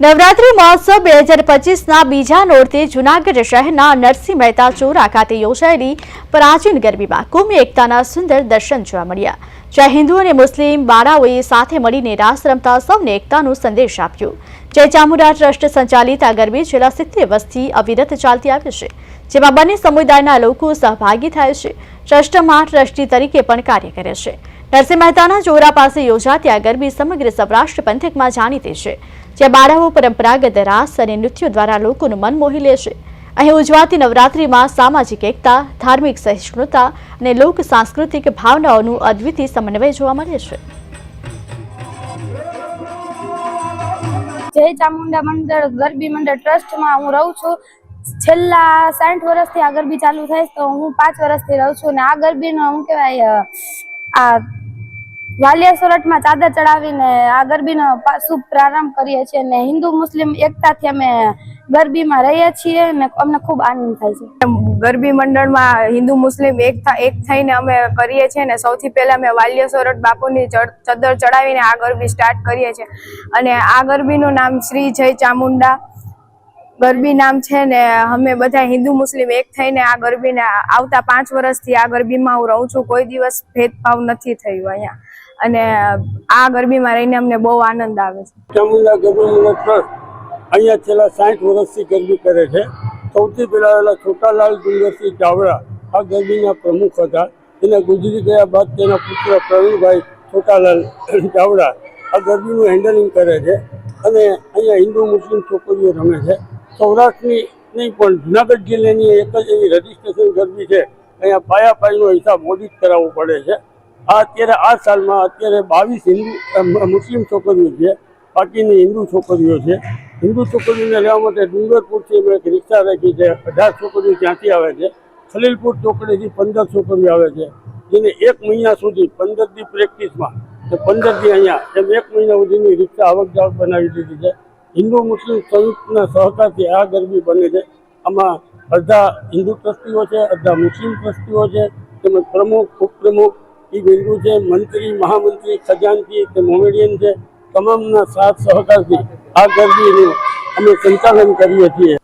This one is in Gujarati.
નવરાત્રી મહોત્સવ બે હજાર પચીસના બીજા નોરતે જૂનાગઢ શહેરના નરસિંહ મહેતા ચોરા ખાતે યોજાયેલી પ્રાચીન ગરબીમાં કુંભ એકતાના સુંદર દર્શન જોવા મળ્યા. જ્યાં હિન્દુ અને મુસ્લિમ બાળાઓએ સાથે મળીને રાસ રમતા સૌને એકતાનો સંદેશ આપ્યો. જય ચામુંડા ટ્રસ્ટ સંચાલિત આ ગરબી છેલ્લા સિત્તેર વર્ષથી અવિરત ચાલતી આવે છે, જેમાં બંને સમુદાયના લોકો સહભાગી થાય છે. ટ્રસ્ટમાં ટ્રસ્ટી તરીકે પણ કાર્ય કરે છે. નરસિંહ મહેતાના ચોરા પાસે યોજાતી આ ગરબી સમગ્ર સૌરાષ્ટ્ર પંથકમાં જાણીતી છે, જ્યાં બાળાઓ પરંપરાગત રાસ અને નૃત્યો દ્વારા લોકોનું મન મોહી લે છે. અહીં ઉજવાતી નવરાત્રિમાં સામાજિક એકતા, ધાર્મિક સહિષ્ણુતા અને લોક સાંસ્કૃતિક ભાવનાઓનું અદ્વિતીય સમન્વય જોવા મળે છે. જય ચામુંડા મંડળ, ગરબી મંડળ ટ્રસ્ટમાં હું રહું છું. છેલ્લા સાઠ વર્ષથી આ ગરબી ચાલુ થાય તો હું પાંચ વર્ષથી રહું છું અને આ ગરબીનો શું કહેવાય આ વાલિયા સોરઠમાં ચાદર ચડાવીને આ ગરબીનો શુભ પ્રારંભ કરીએ છીએ અને હિન્દુ મુસ્લિમ એકતાથી અમે ગરબીમાં રહીએ છીએ અને અમને ખૂબ આનંદ થાય છે. ગરબી મંડળમાં હિન્દુ મુસ્લિમ એક એક થઈને અમે કરીએ છીએ ને સૌથી પહેલા અમે વાલિયા સોરઠ બાપુની ચદર ચડાવીને આ ગરબી સ્ટાર્ટ કરીએ છીએ. અને આ ગરબીનું નામ શ્રી જય ચામુંડા ગરબી નામ છે ને અમે બધા હિન્દુ મુસ્લિમ એક થઈને આ ગરબીને આવતા પાંચ વર્ષથી આ ગરબીમાં હું રહું છું. કોઈ દિવસ ભેદભાવ નથી થયું અહીંયા. અને આ ગરબીમાં રહીને અમને બહુ આનંદ આવે છે. ચામુંડા ગરબી ટ્રસ્ટ અહીંયા છેલ્લા સાઠ વર્ષથી ગરબી કરે છે. સૌથી પહેલા છોટાલાલ ડુંગરસિંહ ચાવડા આ ગરબીના પ્રમુખ હતા. એને ગુજરી ગયા બાદ તેના પુત્ર પ્રવીણભાઈ છોટાલાલ ચાવડા આ ગરબીનું હેન્ડલિંગ કરે છે અને અહીંયા હિન્દુ મુસ્લિમ છોકરીઓ રમે છે. સૌરાષ્ટ્રની નહીં પણ જુનાગઢ જિલ્લાની એક જ એવી રજિસ્ટ્રેશન ગરબી છે. અહીંયા પાયા પાયનો હિસાબ ઓડિટ કરાવવો પડે છે. આ અત્યારે આ સાલમાં અત્યારે બાવીસ હિન્દુ મુસ્લિમ છોકરીઓ છે બાકીની હિન્દુ છોકરીઓ છે. હિન્દુ છોકરીઓને રહેવા માટે ડુંગરપુરથી અમે એક રિક્ષા રાખી છે. અઢાર છોકરીઓ ત્યાંથી આવે છે. ખલીલપુર ચોકડીથી પંદર છોકરીઓ આવે છે. જેને એક મહિના સુધી પંદર દી પ્રેક્ટિસમાં. ને પંદર દી અહીંયા. એમ એક મહિના સુધીની રિક્ષા આવક જાવક બનાવી દીધી છે. હિન્દુ મુસ્લિમ સંયુક્તના સહકારથી આ ગરબી બને છે. આમાં અડધા હિન્દુ ટ્રસ્ટીઓ છે, અડધા મુસ્લિમ ટ્રસ્ટીઓ છે. તેમજ પ્રમુખ, ઉપપ્રમુખ એ બિંદુ છે, મંત્રી, મહામંત્રી ખજાનજી કે મોમેડિયન છે, તમામના સાથ સહકારથી આ ગરબીનું અમે સંચાલન કરીએ છીએ.